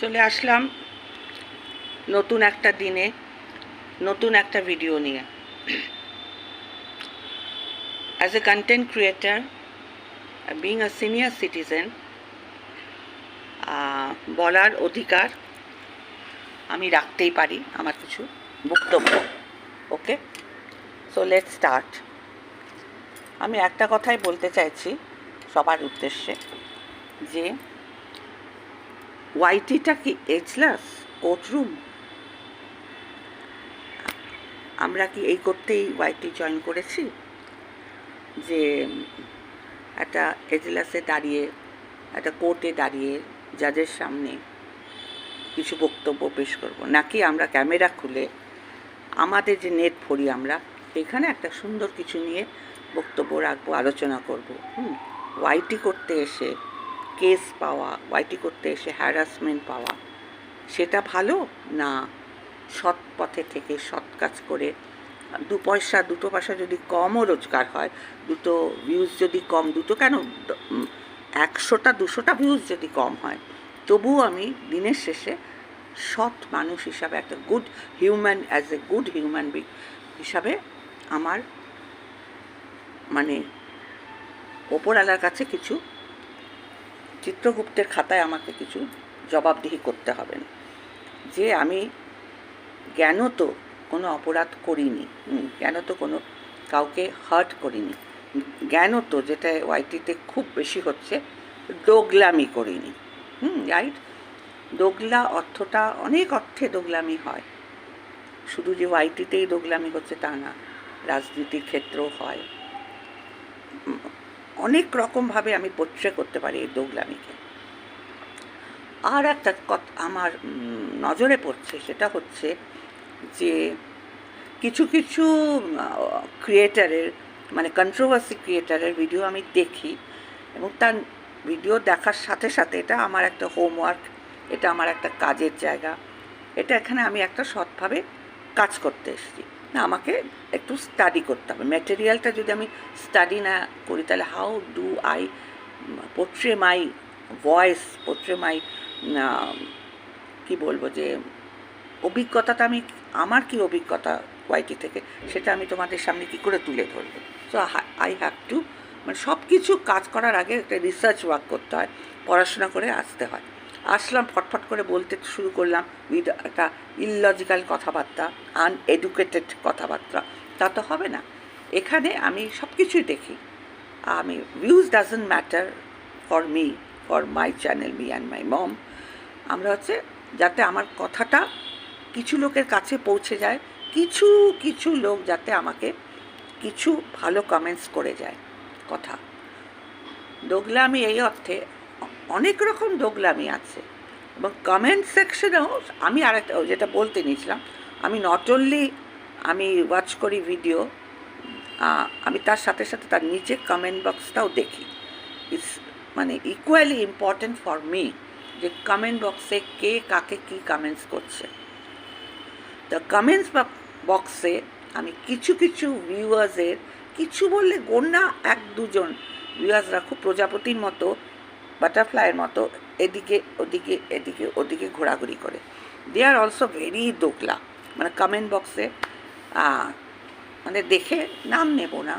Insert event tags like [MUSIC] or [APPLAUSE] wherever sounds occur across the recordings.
চলে আসলাম নতুন একটা দিনে, নতুন একটা ভিডিও নিয়ে। As a content creator being a senior citizen বলার অধিকার আমি রাখতেই পারি আমার কিছু বক্তব্য। ওকে সো লেট স্টার্ট আমি একটা কথাই বলতে চাইছি সবার উদ্দেশ্যে, যে ওয়াইটিটা কি এজলাস কোর্টরুম আমরা কি এই করতেই ওয়াইটি জয়েন করেছি? যে একটা এজলাসে দাঁড়িয়ে, একটা কোর্টে দাঁড়িয়ে জাজের সামনে কিছু বক্তব্য পেশ করব। নাকি আমরা ক্যামেরা খুলে আমাদের যে নেট ভরি আমরা, এখানে একটা সুন্দর কিছু নিয়ে বক্তব্য রাখব, আলোচনা করব। হুম ওয়াইটি করতে এসে কেস পাওয়া, ওয়াইটি করতে এসে হ্যারাসমেন্ট পাওয়া, সেটা ভালো? না। সৎ পথে থেকে সৎ কাজ করে, দু পয়সা, দুটো পয়সা যদি কমও রোজগার হয়, দুটো ভিউজ যদি কম, দুটো কেন? একশোটা, দুশোটা ভিউজ যদি কম হয়, তবুও আমি দিনের শেষে সৎ মানুষ হিসাবে, একটা good human as a good human being হিসাবে আমার মানে ওপরওয়ালার কাছে কিছু চিত্রগুপ্তের খাতায় আমাকে কিছু জবাবদিহি করতে হবে না। যে আমি জ্ঞানত কোনো অপরাধ করিনি জ্ঞানত কোনো কাউকে হার্ট করিনি। জ্ঞানত যেটা ওয়াইটিতে খুব বেশি হচ্ছে, দোগলামি করিনি, হুম রাইট দোগলা অর্থটা অনেক অর্থে দোগলামি হয়। শুধু যে ওয়াইটিতেই দোগলামি হচ্ছে তা না, রাজনীতির ক্ষেত্রেও হয়। অনেক রকমভাবে আমি পোট্রে করতে পারি এই দোগলামিকে। আর একটা আমার নজরে পড়ছে সেটা হচ্ছে যে কিছু কিছু ক্রিয়েটারের মানে কন্ট্রোভার্সি ক্রিয়েটারের ভিডিও আমি দেখি এবং তার ভিডিও দেখার সাথে সাথে এটা আমার একটা হোমওয়ার্ক এটা আমার একটা কাজের জায়গা, এটা এখানে আমি একটা সৎভাবে কাজ করতে এসেছি। না, আমাকে একটু স্টাডি করতে হবে। ম্যাটেরিয়ালটা যদি আমি স্টাডি না করি, তাহলে how do I portray my voice portray my কি বলব যে, অভিজ্ঞতাটা আমি, আমার কি অভিজ্ঞতা ওয়াইটি থেকে, সেটা আমি তোমাদের সামনে কি করে তুলে ধরবো? সো আই হ্যাভ টু মানে সব কিছু কাজ করার আগে একটা রিসার্চ ওয়ার্ক করতে হয়, পড়াশোনা করে আসতে হয়। আসলাম, ফটফট করে বলতে শুরু করলাম একটা ইললজিক্যাল কথাবার্তা আনএডুকেটেড কথাবার্তা, তা তো হবে না। এখানে আমি সব কিছুই দেখি। আমি views doesn't matter for me for my channel me and my mom আমরা হচ্ছে, যাতে আমার কথাটা কিছু লোকের কাছে পৌঁছে যায়, কিছু কিছু লোক যাতে আমাকে কিছু ভালো কমেন্টস করে যায়, কথা। দোগলামি এই অর্থে অনেক রকম দোগলামি আছে। এবং কমেন্ট সেকশনেও আমি ওই যেটা বলতে নিয়েছিলাম, আমি নট অনলি আমি ওয়াচ করি ভিডিও আমি তার সাথে সাথে তার নিচে কমেন্ট বক্সটাও দেখি। ইটস মানে ইকুয়ালি ইম্পর্ট্যান্ট ফর মি যে কমেন্ট বক্সে কে কাকে কী কমেন্টস করছে। দ্য কমেন্টস বক্সে আমি কিছু কিছু ভিউয়ার্সের কিছু বললে গোনা এক দুজন ভিউয়ার্সরা খুব প্রজাপতির মতো বাটারফ্লাইয়ের মতো এদিকে, ওদিকে এদিকে, ওদিকে ঘোরাঘুরি করে। দে আর অলসো ভেরি দোকলা মানে কমেন্ট বক্সে মানে দেখে নাম নেব না।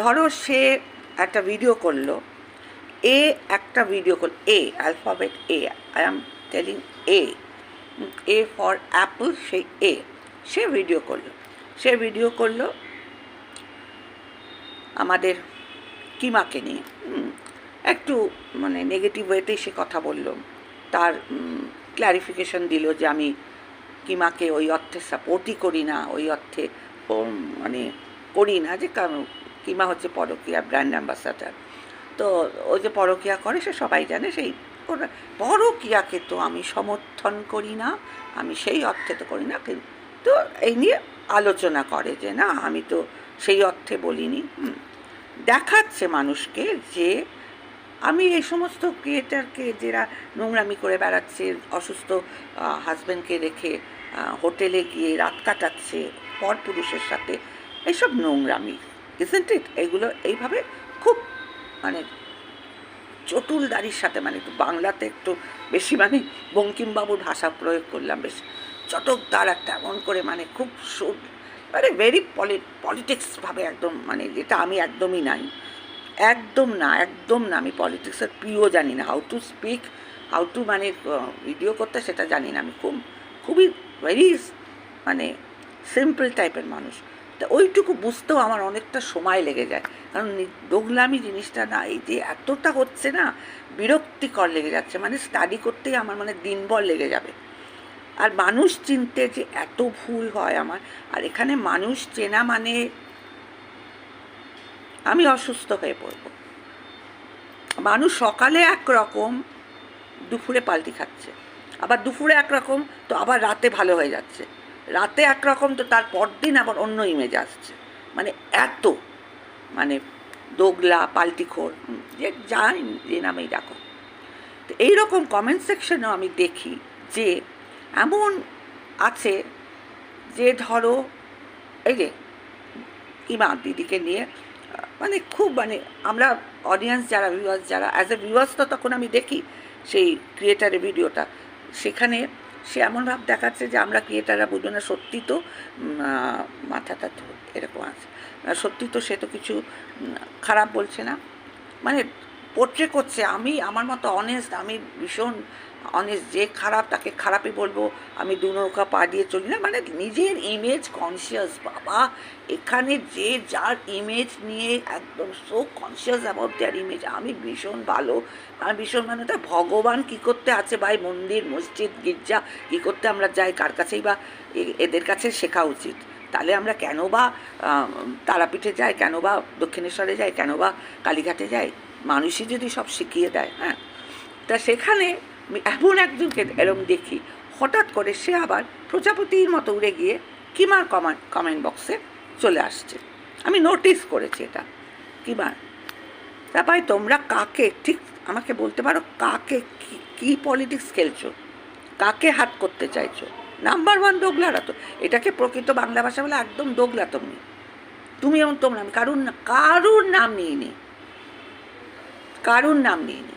ধরো সে একটা ভিডিও করল। এ একটা ভিডিও করল এ alphabet A I am telling A. A for apple সেই এ। সে ভিডিও করল। সে ভিডিও করল আমাদের কিমাকে নিয়ে। একটু মানে নেগেটিভ ওয়েতেই সে কথা বলল। তার ক্ল্যারিফিকেশন দিল যে আমি কিমাকে ওই অর্থে সাপোর্টই করি না, ওই অর্থে মানে করি না যে কিমা হচ্ছে পরকিয়া ব্র্যান্ড অ্যাম্বাসাডার তো ও যে পরকিয়া করে সে সবাই জানে সেই পরকিয়াকে তো আমি সমর্থন করি না, আমি সেই অর্থে তো করি না, কিন্তু এই নিয়ে আলোচনা করে যে না, আমি তো সেই অর্থে বলিনি। দেখাচ্ছে মানুষকে যে আমি এই সমস্ত ক্রিয়েটারকে যারা নোংরামি করে বেড়াচ্ছে, অসুস্থ হাজব্যান্ডকে রেখে হোটেলে গিয়ে রাত কাটাচ্ছে, পরপুরুষের সাথে এইসব নোংরামি ইসেন্ট ইট এগুলো এইভাবে খুব মানে চটুলদারির সাথে মানে একটু বাংলাতে একটু বেশি মানে বঙ্কিমবাবুর ভাষা প্রয়োগ করলাম বেশ চটকদার একটা, এমন করে মানে খুব মানে ভেরি পলি পলিটিক্সভাবে একদম মানে যেটা আমি একদমই নাই। একদম না একদম না। আমি পলিটিক্সের প্রিয় জানি না। How to speak how to মানে ভিডিও করতে সেটা জানি না। আমি খুব, খুবই ভেরি মানে সিম্পল টাইপের মানুষ। তা ওইটুকু বুঝতেও আমার অনেকটা সময় লেগে যায়। কারণ দোগলামি জিনিসটা না, এই যে এতটা হচ্ছে না, বিরক্তিকর লেগে যাচ্ছে। মানে স্টাডি করতেই আমার মানে দিনভর লেগে যাবে। আর মানুষ চিনতে যে এত ভুল হয় আমার। আর এখানে মানুষ চেনা মানে আমি অসুস্থ হয়ে পড়ব। মানুষ সকালে একরকম দুপুরে পাল্টি খাচ্ছে। আবার দুপুরে একরকম তো আবার রাতে ভালো হয়ে যাচ্ছে। রাতে একরকম তো তার পরদিন আবার অন্য ইমেজ আসছে। মানে এত মানে দোগলা, পাল্টিখোর যে যাই যে নামেই ডাকো। তো এইরকম কমেন্ট সেকশনেও আমি দেখি যে এমন আছে যে ধরো, এই যে ইমা দিদিকে নিয়ে মানে খুব মানে আমরা অডিয়েন্স যারা ভিউয়ার্স যারা অ্যাজ এ ভিউয়ার্স তো তখন আমি দেখি সেই ক্রিয়েটারের ভিডিওটা। সেখানে সে এমন ভাব দেখাচ্ছে যে আমরা ক্রিয়েটাররা বুঝব না, সত্যি তো মাথাটা তো এরকম আছে। সত্যি তো সে তো কিছু খারাপ বলছে না। মানে পোট্রে করছে। আমি, আমার মতো অনেস্ট আমি ভীষণ অনেস্ট যে খারাপ, তাকে খারাপই বলব, আমি দু নৌকা পা দিয়ে চলি না। মানে নিজের ইমেজ কনসিয়াস বাবা। এখানে যে যার ইমেজ নিয়ে একদম so conscious about their image আমি ভীষণ ভালো। আমি ভীষণ মানে ওটা ভগবান কী করতে আছে ভাই? মন্দির, মসজিদ, গির্জা, কী করতে আমরা যাই? কার কাছেই বা এদের কাছে শেখা উচিত। তাহলে আমরা কেন বা তারাপীঠে যাই? কেন বা দক্ষিণেশ্বরে যাই? কেন বা কালীঘাটে যাই? মানুষই যদি সব শিখিয়ে দেয় হ্যাঁ? তা সেখানে এমন একজনকে এরম দেখি, হঠাৎ করে সে আবার প্রজাপতির মতো উড়ে গিয়ে কিমার কমেন্ট কমেন্ট বক্সে চলে আসছে। আমি নোটিস করেছি এটা। কিমার তা ভাই তোমরা কাকে? ঠিক আমাকে বলতে পারো কাকে কি- পলিটিক্স খেলছো? কাকে হাত করতে চাইছো? নাম্বার ওয়ান দোগলারা তো। এটাকে প্রকৃত বাংলা ভাষা বলে একদম দোগলা তুমি। তুমি এবং তোমরা আমি কারুর কারুর নাম নিয়ে নি। কারুর নাম নিয়ে নি।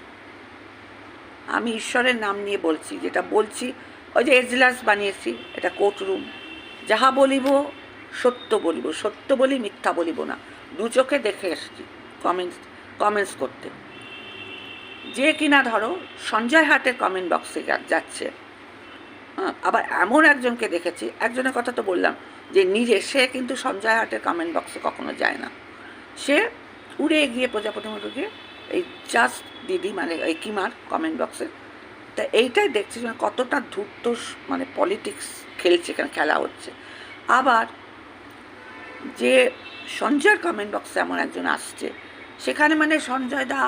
আমি ঈশ্বরের নাম নিয়ে বলছি যেটা বলছি ওই যে এজলাস বানিয়েছি এটা কোর্টরুম যাহা বলিব সত্য বলিব সত্য বলি মিথ্যা বলিব না। দু চোখে দেখে এসেছি কমেন্টস কমেন্টস করতে। যে কিনা ধরো সঞ্জয় হাটের কমেন্ট বক্সে যাচ্ছে। হ্যাঁ, আবার এমন একজনকে দেখেছি একজনের কথা তো বললাম যে নিজে সে কিন্তু সঞ্জয় হাটের কমেন্ট বক্সে কখনো যায় না। সে উড়ে গিয়ে প্রজাপতি মতো গিয়ে এই জাস্ট দিদি মানে এই কিমার কমেন্ট বক্সে তা এইটাই দেখছি যে কতটা ধূর্ত মানে পলিটিক্স খেলছে এখানে, খেলা হচ্ছে। আবার যে সঞ্জয়ের কমেন্ট বক্সে এমন একজন আসছে, সেখানে মানে সঞ্জয় দা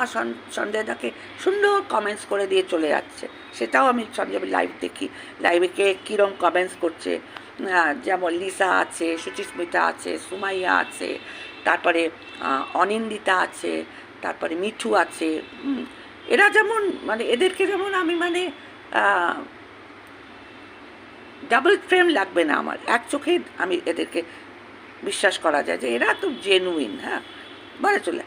সঞ্জয় দাকে সুন্দর কমেন্টস করে দিয়ে চলে যাচ্ছে। সেটাও আমি সঞ্জয় লাইভ দেখি। লাইভে কে কীরম কমেন্টস করছে যেমন লিসা আছে, সুচিস্মিতা আছে, সুমাইয়া আছে, তারপরে অনিন্দিতা আছে তারপরে মিঠু আছে এরা যেমন মানে এদেরকে যেমন আমি মানে ডাবল ফ্রেম লাগবে না আমার। এক চোখেই আমি এদেরকে বিশ্বাস করা যায় যে এরা তো জেনুইন হ্যাঁ। বলে চলে,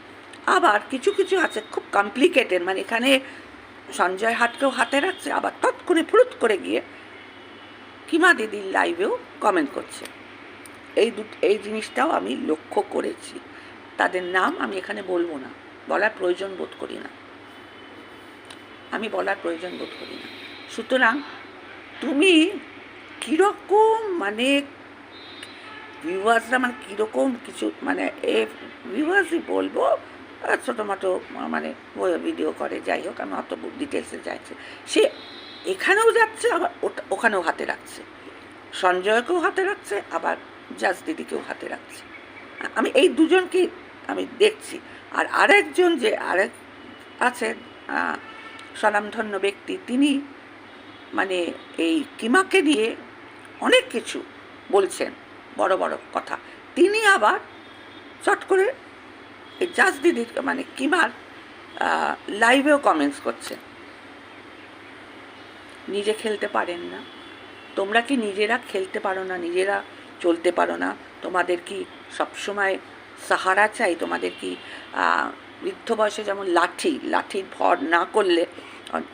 আবার কিছু কিছু আছে খুব কমপ্লিকেটেড মানে এখানে সঞ্জয় হাটকেও হাতে রাখছে, আবার তৎ করে ফুরুত করে গিয়ে কিমা দিদির লাইভেও কমেন্ট করছে। এই দু এই জিনিসটাও আমি লক্ষ্য করেছি। তাদের নাম আমি এখানে বলব না। বলার প্রয়োজন বোধ করি না। আমি বলার প্রয়োজন বোধ করি না। সুতরাং তুমি কীরকম মানে ভিউয়ার্সরা মানে কীরকম কিছু মানে এ ভিউয়ার্সই বলব আর ছোটো মোটো মানে ভিডিও করে, যাই হোক, আমি অত ডিটেলসে যাচ্ছে। সে এখানেও যাচ্ছে, আবার ওখানেও হাতে রাখছে। সঞ্জয়কেও হাতে রাখছে, আবার জাজ দিদিকেও হাতে রাখছে। আমি এই দুজনকেই আমি দেখছি। আর আরেকজন যে আরেক আছেন স্বনামধন্য ব্যক্তি, তিনি মানে এই কিমাকে নিয়ে অনেক কিছু বলছেন, বড় বড় কথা। তিনি আবার চট করে এই জাজ দিদির মানে কিমার লাইভেও কমেন্টস করছেন। নিজে খেলতে পারেন না। তোমরা কি নিজেরা খেলতে পারো না, নিজেরা চলতে পারো না? তোমাদের কি সবসময় সাহারা চাই তোমাদের কি বৃদ্ধ বয়সে যেমন লাঠি, লাঠির ভর না করলে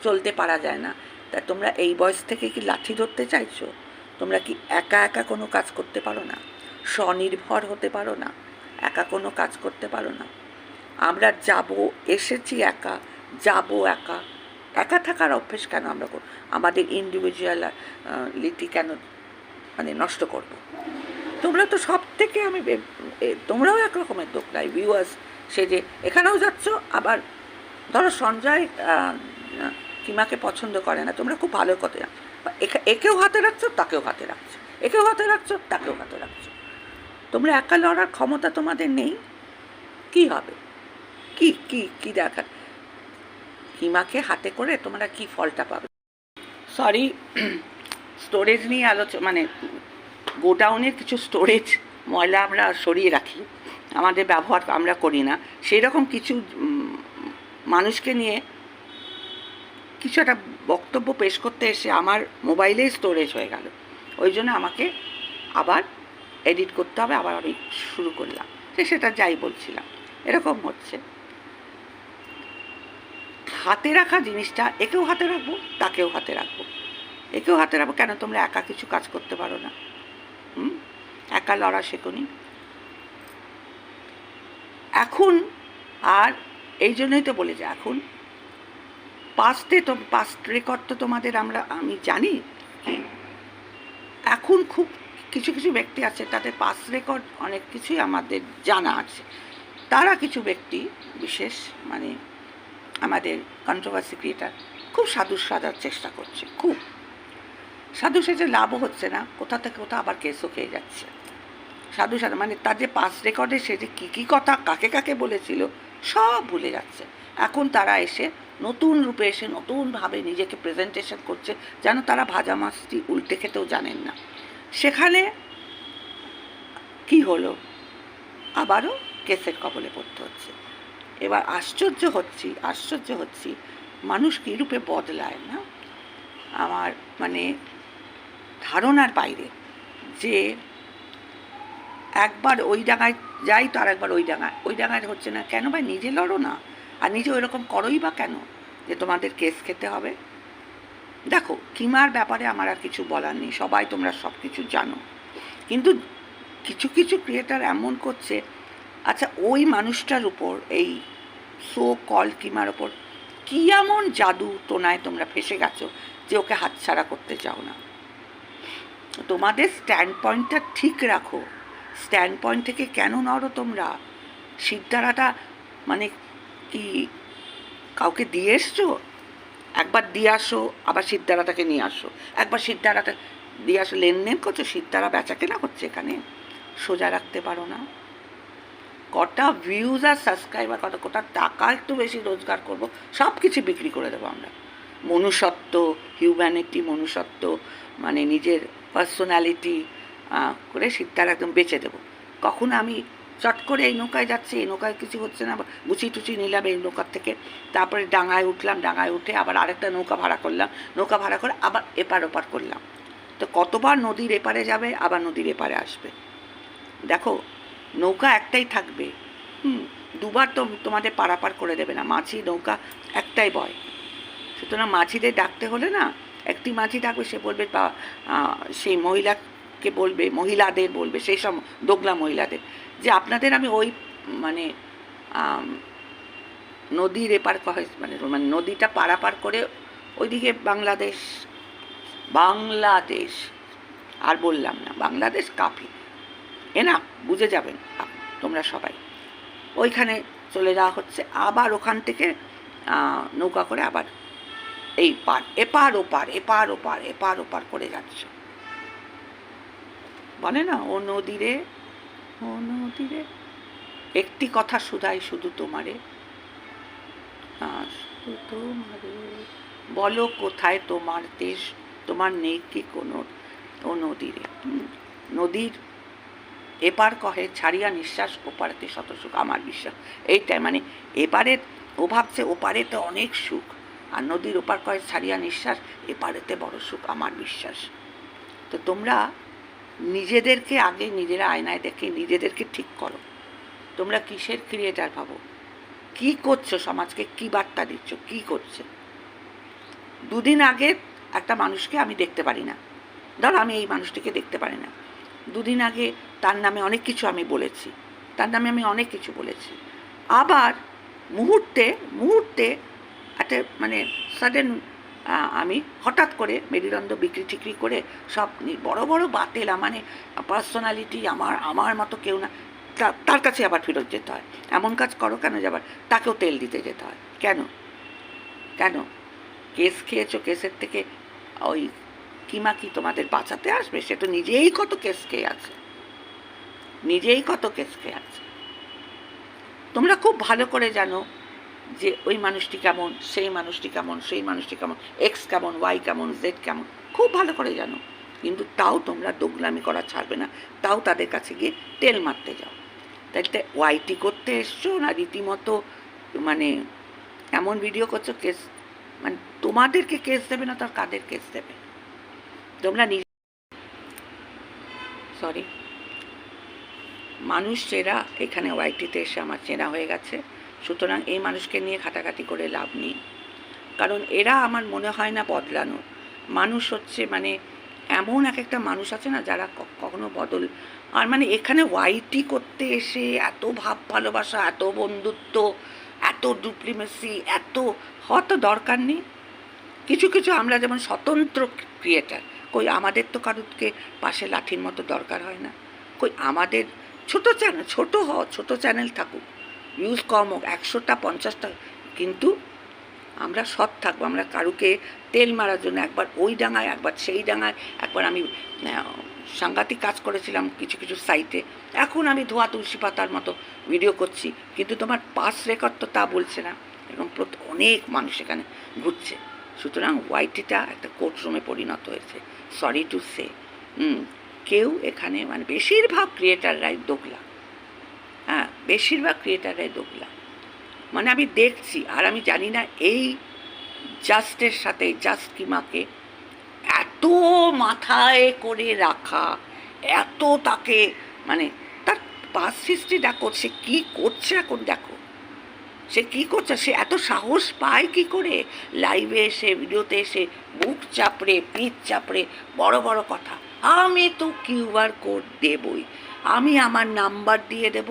চলতে পারা যায় না। তা তোমরা এই বয়স থেকে কি লাঠি ধরতে চাইছো? তোমরা কি একা একা কোনো কাজ করতে পারো না? স্বনির্ভর হতে পারো না? একা কোনো কাজ করতে পারো না? আমরা যাব, এসেছি একা, যাব একা। একা থাকার অভ্যেস কেন আমরা আমাদের ইন্ডিভিজুয়ালিটি কেন মানে নষ্ট করব? তোমরা তো সব থেকে আমি তোমরাও এক রকমের দোকলাই ভিউয়ার্স সে যে এখানেও যাচ্ছ, আবার ধরো সঞ্জয় কিমাকে পছন্দ করে না, তোমরা খুব ভালো কথা একেও হাতে রাখছো, তাকেও হাতে রাখছো। একেও হাতে রাখছো, তাকেও হাতে রাখছো। তোমরা একা লড়ার ক্ষমতা তোমাদের নেই। কি হবে? কি কি কি দেখার? কিমাকে হাতে করে তোমরা কি ফলটা পাবে? সরি স্টোরেজ [CLEARS THROAT] নিয়ে আলোচনা মানে গোডাউনের কিছু স্টোরেজ ময়লা আমরা সরিয়ে রাখি। আমাদের ব্যবহার আমরা করি না। সেই রকম কিছু মানুষকে নিয়ে কিছু একটা বক্তব্য পেশ করতে এসে আমার মোবাইলেই স্টোরেজ হয়ে গেল। ওই জন্য আমাকে আবার এডিট করতে হবে, আবার আমি শুরু করলাম। সে সেটা যাই বলছিলাম। এরকম হচ্ছে। হাতে রাখা জিনিসটা একেও হাতে রাখব, তাকেও হাতে রাখব। একেও হাতে রাখব। কেন তোমরা একা কিছু কাজ করতে পারো না? একা লড়া শেখনি। এখন আর এই জন্যই তো বলে যে এখন পাস্টে তো পাস্ট রেকর্ড তো তোমাদের আমরা, আমি জানি। এখন খুব কিছু কিছু ব্যক্তি আছে তাদের পাস রেকর্ড অনেক কিছুই আমাদের জানা আছে। তারা কিছু ব্যক্তি বিশেষ মানে আমাদের কন্ট্রোভার্সি ক্রিয়েটার খুব সাধু সাজার চেষ্টা করছে, খুব। সাধু সেজে লাভও হচ্ছে না, কোথা থেকে কোথাও আবার কেসও খেয়ে যাচ্ছে। সাধু সাধু মানে তার যে পাস রেকর্ডে সে যে কী কী কথা কাকে কাকে বলেছিল, সব ভুলে যাচ্ছে। এখন তারা এসে নতুন রূপে এসে নতুনভাবে নিজেকে প্রেজেন্টেশন করছে, যেন তারা ভাজা মাছটি উল্টে খেতেও জানেন না। সেখানে কি হলো? আবারও কেসের কবলে পড়তে হচ্ছে। এবার আশ্চর্য হচ্ছি আশ্চর্য হচ্ছি, মানুষ কী রূপে বদলায় না? আমার মানে ধারণার বাইরে যে একবার ওই ডাঙায় যাই তো আর একবার ওই ডাঙায়। ওই ডাঙায় হচ্ছে না। কেন ভাই? নিজে লড়ো না। আর নিজে ওইরকম করোই বা কেন? যে তোমাদের কেস খেতে হবে। দেখো, কিমার ব্যাপারে আমার আর কিছু বলার নেই। সবাই তোমরা সব কিছু জানো। কিন্তু কিছু কিছু ক্রিয়েটার এমন করছে। আচ্ছা ওই মানুষটার উপর, এই সো কল কিমার ওপর কী এমন জাদু টোনায় তোমরা ফেসে গেছো যে ওকে হাতছাড়া করতে চাও না? তোমাদের স্ট্যান্ড পয়েন্টটা ঠিক রাখো। স্ট্যান্ড পয়েন্ট থেকে কেন নড়ো তোমরা? সিদ্ধারাটা মানে কি কাউকে দিয়ে এসছো? একবার দিয়ে আসো, আবার সিদ্ধারাটাকে নিয়ে আসো। একবার সিদ্ধারাটা দিয়ে আসো, লেনদেন করছ, সিদ্ধারা বেচা কেনা করছে এখানে। সোজা রাখতে পারো না। কটা ভিউজ আর সাবস্ক্রাইবার কত কটা টাকা একটু বেশি রোজগার করব সব কিছু বিক্রি করে দেবো আমরা। মনুষ্যত্ব হিউম্যানিটি মনুষ্যত্ব মানে নিজের পার্সোনালিটি করে সিদ্ধার একদম বেঁচে দেবো। কখন আমি চট করে এই নৌকায় যাচ্ছি এই নৌকায় কিছু হচ্ছে না গুছি টুচি নিলাম এই নৌকার থেকে। তারপরে ডাঙায় উঠলাম ডাঙায় উঠে আবার আরেকটা নৌকা ভাড়া করলাম নৌকা ভাড়া করে আবার এপার ওপার করলাম। তো কতবার নদীর এপারে যাবে আবার নদীর এপারে আসবে। দেখো নৌকা একটাই থাকবে। হুম দুবার তো তোমাদের পারাপার করে দেবে না মাঝি নৌকা একটাই বয়। সুতরাং মাঝিদের ডাকতে হলে না একটি মাঝি ডাকবে সে বলবে সেই আহ, সেই বলবে, মহিলাদের বলবে, সেই সব দোগলা মহিলাদের। যে আপনাদের আমি ওই মানে নদীর এপার মানে মানে নদীটা পারাপার করে ওইদিকে বাংলাদেশ বাংলাদেশ, আর বললাম না, বাংলাদেশ কাফি। এ না বুঝে যাবেন তোমরা সবাই। ওইখানে চলে যাওয়া হচ্ছে, আবার ওখান থেকে নৌকা করে আবার এই পার, এপার ওপার এপার ওপার এপার ওপার করে যাচ্ছে। বলে না, ও নদীরে ও নদীরে। একটি কথা শুধাই শুধু তোমারে। শুধু তোমারে। বলো কোথায় তোমার দেশ? তোমার নেই কি কোনো? ও নদীরে। নদীর এপার কহে ছাড়িয়া নিঃশ্বাস, ওপারেতে শত সুখ, আমার বিশ্বাস। এইটাই মানে এপারে ও ভাবছে ওপারেতে অনেক সুখ, আর নদীর ওপার কহে ছাড়িয়া নিঃশ্বাস, এপারেতে বড় সুখ, আমার বিশ্বাস। তো তোমরা নিজেদেরকে আগে নিজেরা আয়নায় দেখে নিজেদেরকে ঠিক করো। তোমরা কিসের ক্রিয়েটার ভাবো? কি করছ সমাজকে? কি বার্তা দিচ্ছ? কি করছে? দুদিন আগে একটা মানুষকে আমি দেখতে পারি না। ধর আমি এই মানুষটিকে দেখতে পারি না। দুদিন আগে তার নামে অনেক কিছু আমি বলেছি। তার নামে আমি অনেক কিছু বলেছি। আবার মুহূর্তে মুহূর্তে একটা মানে সাডেন আমি হঠাৎ করে মেরুদণ্ড বিক্রি টিক্রি করে সব বড় বড় বাতেলা মানে পার্সোনালিটি আমার আমার মতো কেউ না তার কাছে আবার ফেরত যেতে হয়। এমন কাজ করো কেন যাবার তাকেও তেল দিতে যেতে হয়? কেন? কেন? কেস খেয়েছো কেসের থেকে? ওই কিমা কি তোমাদের বাঁচাতে আসবে? সে তো নিজেই কত কেস খেয়ে আছে। নিজেই কত কেস খেয়ে আছে। তোমরা খুব ভালো করে জানো যে ওই মানুষটি কেমন, সেই মানুষটি কেমন, সেই মানুষটি কেমন এক্স কেমন ওয়াই কেমন জেড কেমন, খুব ভালো করে জানো। কিন্তু তাও তোমরা দোগলামি করা ছাড়বে না, তাও তাদের কাছে গিয়ে তেল মারতে যাও। তাইতে ওয়াইটি করতে এসছো না রীতিমতো মানে এমন ভিডিও করছ কেস মানে তোমাদেরকে কেস দেবে না, তো আর কাদের কেস দেবে? তোমরা নিজে সরি মানুষ চেরা, এখানে ওয়াইটিতে এসে আমার চেনা হয়ে গেছে। সুতরাং এই মানুষকে নিয়ে ঘাটাঘাটি করে লাভ নেই। কারণ এরা আমার মনে হয় না বদলানো। মানুষ হচ্ছে মানে এমন এক একটা মানুষ আছে না যারা কখনো বদল আর মানে এখানে ওয়াইটি করতে এসে এত ভাব ভালোবাসা, এত বন্ধুত্ব, এত ডুপ্লিমেসি এত হওয়ার তো দরকার নেই। কিছু কিছু আমরা যেমন স্বতন্ত্র ক্রিয়েটার কই আমাদের তো কারুরকে পাশে লাঠির মতো দরকার হয় না। কই আমাদের ছোট চ্যানেল, ছোট হ ছোট চ্যানেল থাকুক। ভিউজ কম হোক, একশোটা, পঞ্চাশটা, কিন্তু আমরা সৎ থাকব। আমরা কারুকে তেল মারার জন্য একবার ওই ডাঙায়, একবার সেই ডাঙায়, একবার আমি সাংঘাতিক কাজ করেছিলাম কিছু কিছু সাইটে এখন আমি ধোয়া তুলসী পাতার মতো ভিডিও করছি, কিন্তু তোমার পাস রেকর্ড তো তা বলছে না। এবং অনেক মানুষ এখানে ঘুরছে। সুতরাং ওয়াইটিটা একটা কোর্টরুমে পরিণত হয়েছে। সরি টু সে কেউ এখানে মানে বেশিরভাগ ক্রিয়েটাররাই হ্যাঁ বেশিরভাগ ক্রিয়েটাররাই দোগলা মানে আমি দেখছি, আর আমি জানি না এই জাস্টের সাথে জাস্ট কিমাকে এত মাথায় করে রাখা, এত তাকে মানে তার পাস হিস্ট্রি দেখো, সে কী করছে এখন দেখো। সে কী করছে, সে এত সাহস পায় কি করে? লাইভে এসে ভিডিওতে এসে বুক চাপড়ে, পিঠ চাপড়ে, বড় বড় কথা। আমি তো কিউআর কোড দেবই। আমি আমার নাম্বার দিয়ে দেব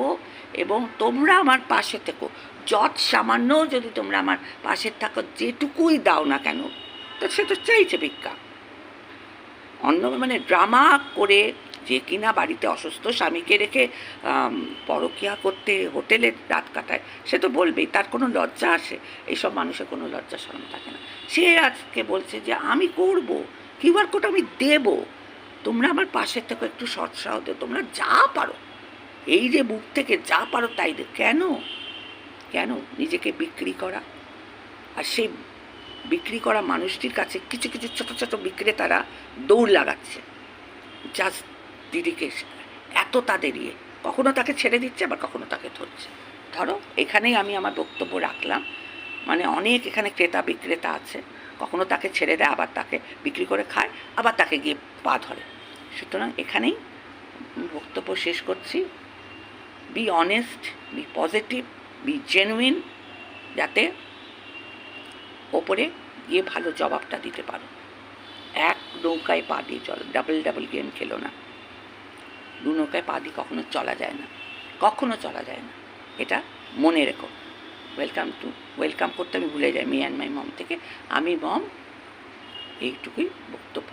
এবং তোমরা আমার পাশে থেকো। যত সামান্য যদি তোমরা আমার পাশে থাকো, যেটুকুই দাও না কেন, তো সে তো চাইছে ভিক্ষা। অন্য মানে ড্রামা করে যে কিনা বাড়িতে অসুস্থ স্বামীকে রেখে পরকিয়া করতে হোটেলে রাত কাটায়, সে তো বলবেই, তার কোনো লজ্জা আসে? এইসব মানুষের কোনো লজ্জা শরম থাকে না। সে আজকে বলছে যে, আমি করব কিউআর কোড আমি দেব। তোমরা আমার পাশের থেকে, একটু সৎসাহ দেও, তোমরা যা পারো। এই যে বুক থেকে যা পারো তাই কেন? কেন? নিজেকে বিক্রি করা। আর সেই বিক্রি করা মানুষটির কাছে কিছু কিছু ছোট ছোট বিক্রেতারা দৌড় লাগাচ্ছে। জাস্ট দিদিকে এত তাদের ইয়ে। কখনো তাকে ছেড়ে দিচ্ছে, আবার কখনো তাকে ধরছে। ধরো, এখানেই আমি আমার বক্তব্য রাখলাম। মানে অনেক এখানে ক্রেতা, বিক্রেতা আছে। কখনো তাকে ছেড়ে দেয়, আবার তাকে বিক্রি করে খায়, আবার তাকে গিয়ে পা ধরে। সুতরাং এখানেই বক্তব্য শেষ করছি। Be honest be positive be genuine যাতে ওপরে গিয়ে ভালো জবাবটা দিতে পারো। এক নৌকায় পা দিয়ে চলো ডাবল ডাবল গেম খেলো না। দু নৌকায় পা দিয়ে কখনো চলা যায় না, কখনো চলা যায় না। এটা মনে রেখো। ওয়েলকাম টু ওয়েলকাম করতে আমি ভুলে যাই মি অ্যান্ড মাই মম থেকে। আমি মম এইটুকুই বক্তব্য